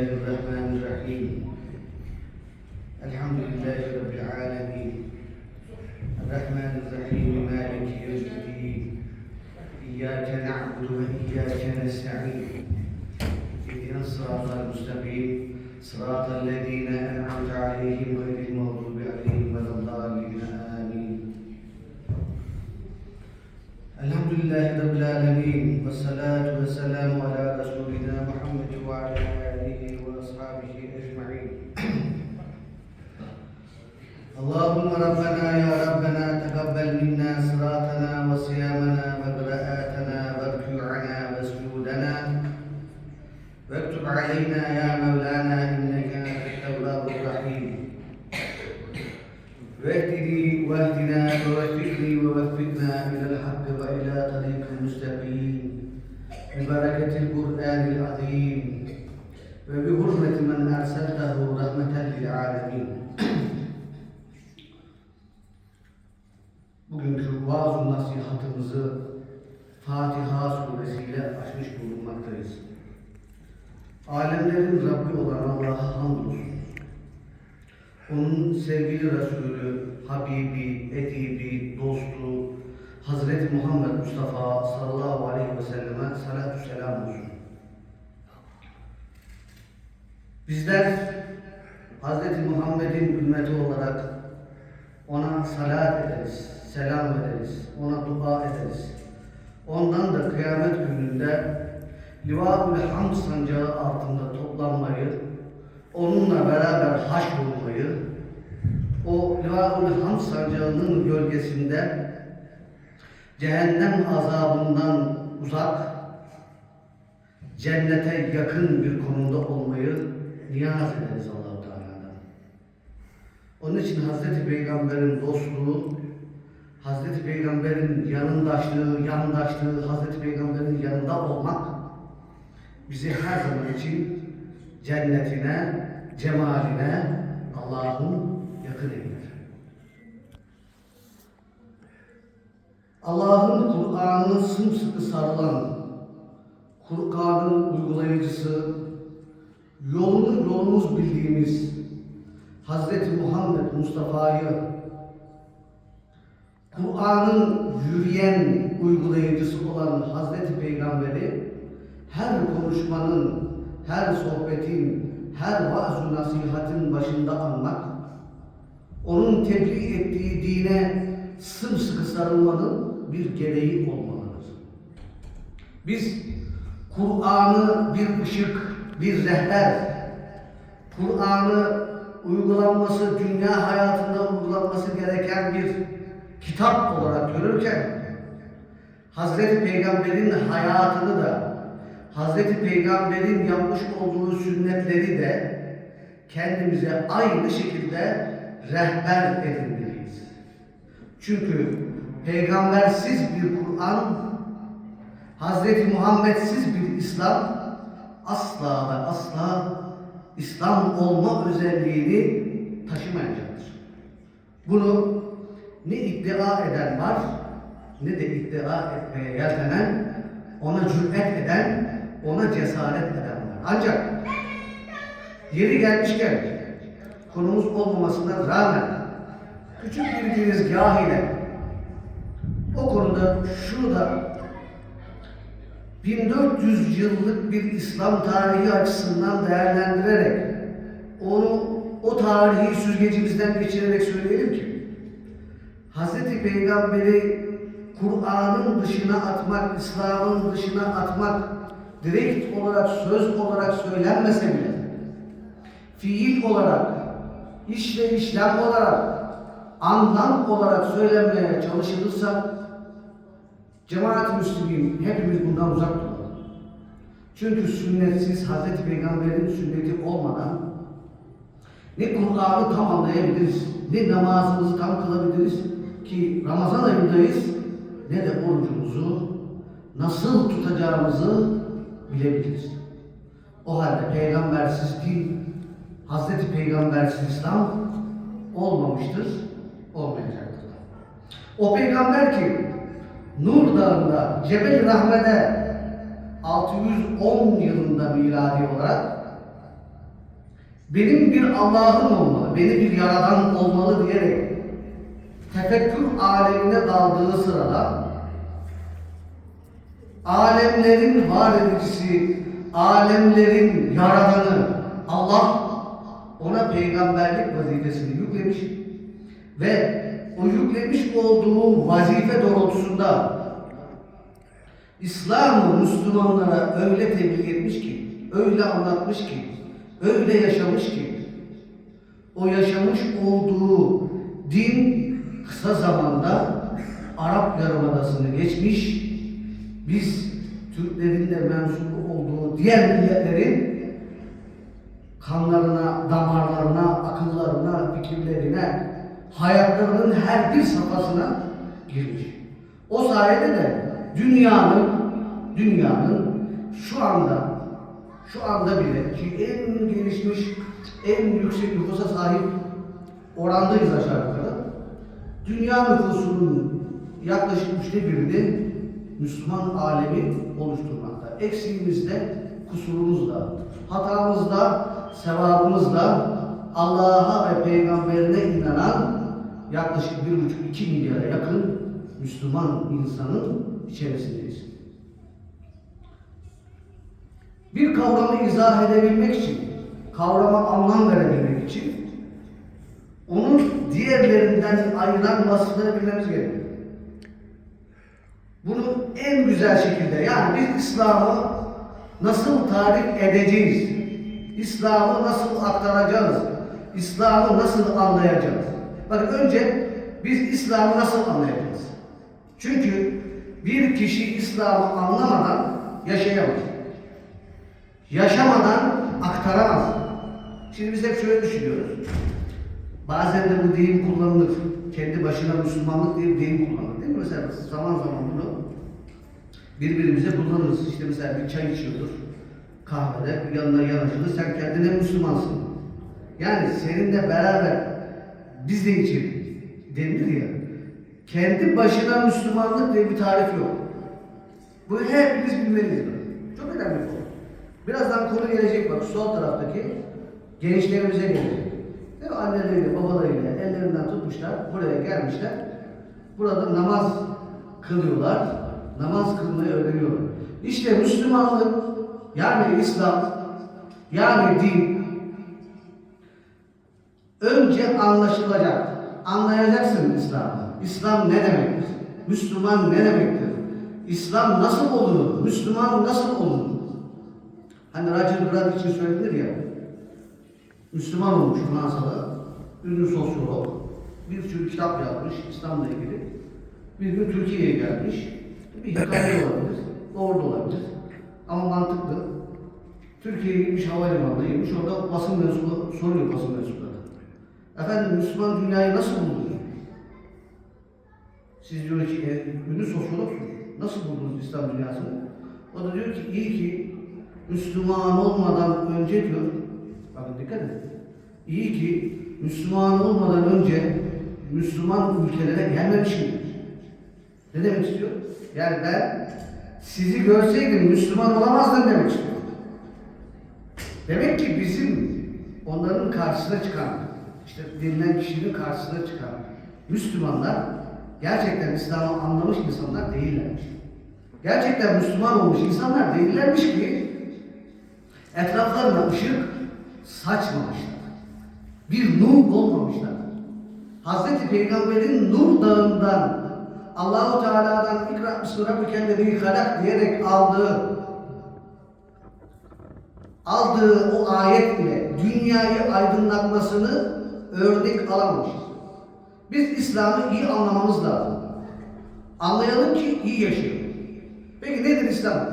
بسم الله الرحمن الرحيم ربنا يا ربنا تقبل منا صلاتنا وصيامنا وقراءاتنا واركوعنا وسجودنا واكتب علينا يا مولانا إنك أنت التواب الرحيم. واهدني واهدنا ووفقني ووفقنا إلى الحق وإلى طريق المستقيم ببركة القرآن العظيم. وبحرمة من أرسلته رحمة للعالمين. Bugünkü vaaz nasihatımızı Fatiha suresiyle açmış bulunmaktayız. Alemlerin Rabbi olan Allah'a hamdolsun. Onun sevgili Resulü, Habibi, Edibi, dostu, Hazreti Muhammed Mustafa sallallahu aleyhi ve selleme salatu selam olsun. Bizler Hazreti Muhammed'in ümmeti olarak ona salat ederiz, selam ederiz, ona dua ederiz. Ondan da kıyamet gününde Liva-ül Hamd sancağı altında toplanmayı, onunla beraber haş olmayı, o Liva-ül Hamd sancağının gölgesinde cehennem azabından uzak, cennete yakın bir konumda olmayı niyaz ederiz Teala'dan. Onun için Hazreti Peygamber'in dostluğu, Hazreti Peygamber'in yanındaşlığı, yandaşlığı, Hazreti Peygamber'in yanında olmak bizi her zaman için cennetine, cemaline Allah'ın yakın eyler. Allah'ın Kur'an'ını sımsıkı sarılan, Kur'an'ın uygulayıcısı, yolunu yolumuz bildiğimiz Hazreti Muhammed Mustafa'yı Kur'an'ın yürüyen uygulayıcısı olan Hazreti Peygamber'i her konuşmanın, her sohbetin, her vaaz nasihatin başında anmak, onun tebliğ ettiği dine sımsıkı sarılmanın bir gereği olmalıdır. Biz Kur'an'ı bir ışık, bir rehber, Kur'an'ı uygulanması, dünya hayatında uygulanması gereken bir kitap olarak görürken Hazreti Peygamber'in hayatını da Hazreti Peygamber'in yapmış olduğu sünnetleri de kendimize aynı şekilde rehber edinmeliyiz. Çünkü peygambersiz bir Kur'an, Hazreti Muhammedsiz bir İslam asla ve asla İslam olma özelliğini taşımayacaktır. Bunu ne iddia eden var ne de iddia etmeye yeltenen, ona cüret eden, ona cesaret eden var. Ancak yeri gelmişken konumuz olmamasına rağmen küçük bir girizgah ile o konuda şunu da 1400 yıllık bir İslam tarihi açısından değerlendirerek onu o tarihi süzgecimizden geçirerek söyleyelim ki Hz. Peygamber'i Kur'an'ın dışına atmak, İslam'ın dışına atmak direkt olarak, söz olarak söylenmese bile fiil olarak, iş ve işlem olarak, anlam olarak söylenmeye çalışılırsa cemaat-i Müslümin hepimiz bundan uzak duralım. Çünkü sünnetsiz Hz. Peygamber'in sünneti olmadan ne Kur'an'ı tam anlayabiliriz, ne namazımızı tam kılabiliriz ki Ramazan ayındayız ne de orucumuzu nasıl tutacağımızı bilebiliriz. O halde peygambersiz din, Hazreti Peygambersiz İslam olmamıştır, olmayacaktır. O peygamber ki Nur Dağı'nda Cebel Rahmet'e 610 yılında miladi olarak benim bir Allah'ım olmalı, beni bir yaradan olmalı diyerek tefekkür alemine daldığı sırada alemlerin var edicisi, alemlerin yaradanı Allah ona peygamberlik vazifesini yüklemiş ve o yüklemiş olduğu vazife doğrultusunda İslam'ı Müslümanlara öyle tebliğ etmiş ki, öyle anlatmış ki, öyle yaşamış ki, o yaşamış olduğu din kısa zamanda Arap Yarımadası'nı geçmiş, biz Türklerin de mensup olduğu diğer milletlerin kanlarına, damarlarına, akıllarına, fikirlerine, hayatlarının her bir safhasına girmiş. O sayede de dünyanın, dünyanın şu anda, şu anda bile ki en gelişmiş, en yüksek nüfusa sahip orandayız aşağı yukarı. Dünya nüfusunun yaklaşık üçte birini Müslüman alemi oluşturmakta. Eksiğimiz de, kusurumuz da, hatamız da, sevabımız da Allah'a ve peygamberine inanan yaklaşık bir buçuk iki milyara yakın Müslüman insanın içerisindeyiz. Bir kavramı izah edebilmek için, kavrama anlam verebilmek için onun diğerlerinden ayıran vasıfları bilmemiz gerekiyor. Bunu en güzel şekilde yani biz İslam'ı nasıl tarif edeceğiz? İslam'ı nasıl aktaracağız? İslam'ı nasıl anlayacağız? Bakın önce biz İslam'ı nasıl anlayacağız? Çünkü bir kişi İslam'ı anlamadan yaşayamaz. Yaşamadan aktaramaz. Şimdi biz hep şöyle düşünüyoruz. Bazen de bu deyim kullanılır. Kendi başına Müslümanlık diye bir deyim kullanılır değil mi? Mesela zaman zaman bunu birbirimize kullanırız. İşte mesela bir çay içiyordur. Kahvede yanına yanaşılır. Sen kendine Müslümansın. Yani seninle beraber biz de içelim denilir ya. Kendi başına Müslümanlık diye bir tarif yok. Bu hepimiz bilmeliyiz. Çok önemli konu. Birazdan konu gelecek bak sol taraftaki gençlerimize gelecek. Mi? Anneleriyle, babalarıyla ellerinden tutmuşlar, buraya gelmişler. Burada namaz kılıyorlar, namaz kılmayı öğreniyorlar. İşte Müslümanlık, yani İslam, yani din, önce anlaşılacak. Anlayacaksın İslam'ı. İslam ne demektir? Müslüman ne demektir? İslam nasıl olunur? Müslüman nasıl olunur? Hani Roger Grant için söylenir ya, Müslüman olmuş Fransa'da, ünlü sosyolog, bir sürü kitap yazmış İslam'la ilgili. Bir gün Türkiye'ye gelmiş, bir hikaye olabilir, doğru da olabilir ama mantıklı. Türkiye'ye gitmiş havalimanına girmiş, orada basın mensubu soruyor basın mensupları. Efendim Müslüman dünyayı nasıl buldunuz? Siz diyor ki e, ünlü sosyologsunuz. Nasıl buldunuz İslam dünyasını? O da diyor ki iyi ki Müslüman olmadan önce diyor, bakın dikkat edin. İyi ki Müslüman olmadan önce Müslüman ülkelere gelmemişim. Ne demek istiyor? Yani ben sizi görseydim Müslüman olamazdım demek istiyor. Demek ki bizim onların karşısına çıkan, işte denilen kişinin karşısına çıkan Müslümanlar gerçekten İslam'ı anlamış insanlar değillermiş. Gerçekten Müslüman olmuş insanlar değillermiş ki etraflarına ışık saçmamışlar. Bir nur olmamışlar. Hazreti Peygamber'in nur dağından Allahu Teala'dan ikra rabbike lezî halak diyerek aldığı aldığı o ayet ile dünyayı aydınlatmasını örnek alamamışız. Biz İslam'ı iyi anlamamız lazım. Anlayalım ki iyi yaşayalım. Peki nedir İslam?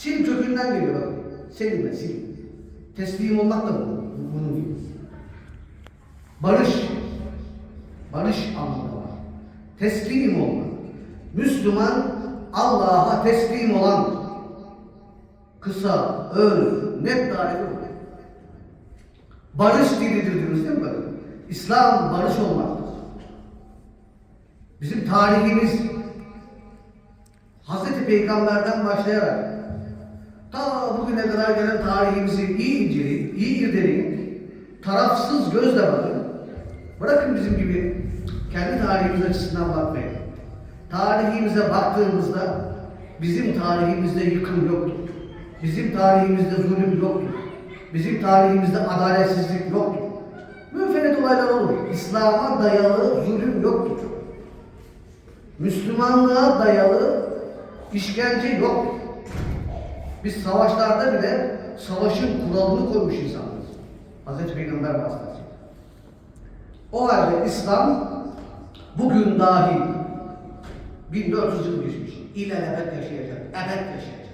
Sil kökünden geliyor bak. Selim'e sil. Teslim olmak da bu. Bunun gibi. Barış. Barış anlamı var. Teslim olmak. Müslüman Allah'a teslim olan kısa, öz, net tarifi. Barış dilidir diyoruz değil mi? İslam barış olmaktır. Bizim tarihimiz Hazreti Peygamber'den başlayarak ta bugüne kadar gelen tarihimizi iyi inceleyin, iyi irdeleyin. tarafsız gözle bakın. Bırakın bizim gibi kendi tarihimiz açısından bakmayı. Tarihimize baktığımızda bizim tarihimizde yıkım yoktur. Bizim tarihimizde zulüm yoktur. Bizim tarihimizde adaletsizlik yoktur. Müferit olaylar olur. İslam'a dayalı zulüm yoktur. Müslümanlığa dayalı işkence yoktur. Biz savaşlarda bile savaşın kuralını koymuş insanlarız. Hazreti Peygamber vasıtasıyla. O halde İslam bugün dahi 1400 yıl geçmiş. İlelebet yaşayacak, ebed yaşayacak.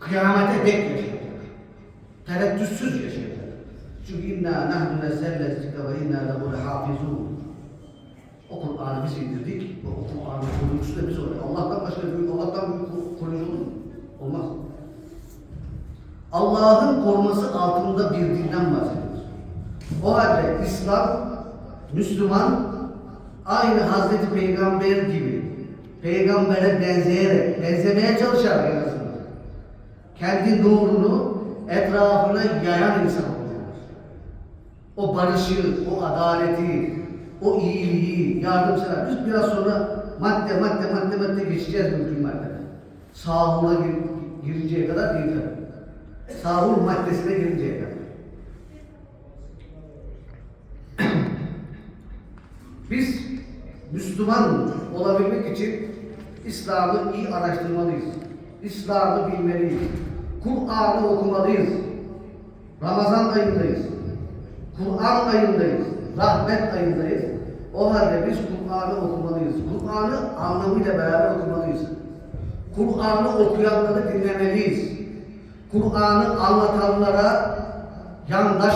Kıyamete dek yaşayacak. Tereddütsüz yaşayacak. Çünkü inna nahnu nezzelne zikre ve inna lehu lehafizun. O Kur'an'ı biz indirdik o Kur'an'ın koruyucusu da biz olacak. Allah'tan başka büyük, Allah'tan büyük koruyucu olur mu? Olmaz. Allah'ın koruması altında bir dinden bahsediyoruz. O halde İslam, Müslüman aynı Hazreti Peygamber gibi peygambere benzeyerek, benzemeye çalışarak en azından kendi nurunu etrafına yayan insan oluyoruz. O barışı, o adaleti, o iyiliği, yardımsever. Biz biraz sonra madde madde madde madde geçeceğiz mümkün madde. Sahura gir, girinceye kadar değil tabii. Sahur maddesine girinceye kadar. Biz Müslüman olabilmek için İslam'ı iyi araştırmalıyız. İslam'ı bilmeliyiz. Kur'an'ı okumalıyız. Ramazan ayındayız. Kur'an ayındayız. Rahmet ayındayız. O halde biz Kur'an'ı okumalıyız. Kur'an'ı anlamıyla beraber okumalıyız. Kur'an'ı okuyanları dinlemeliyiz. Kur'an'ı anlatanlara yandaş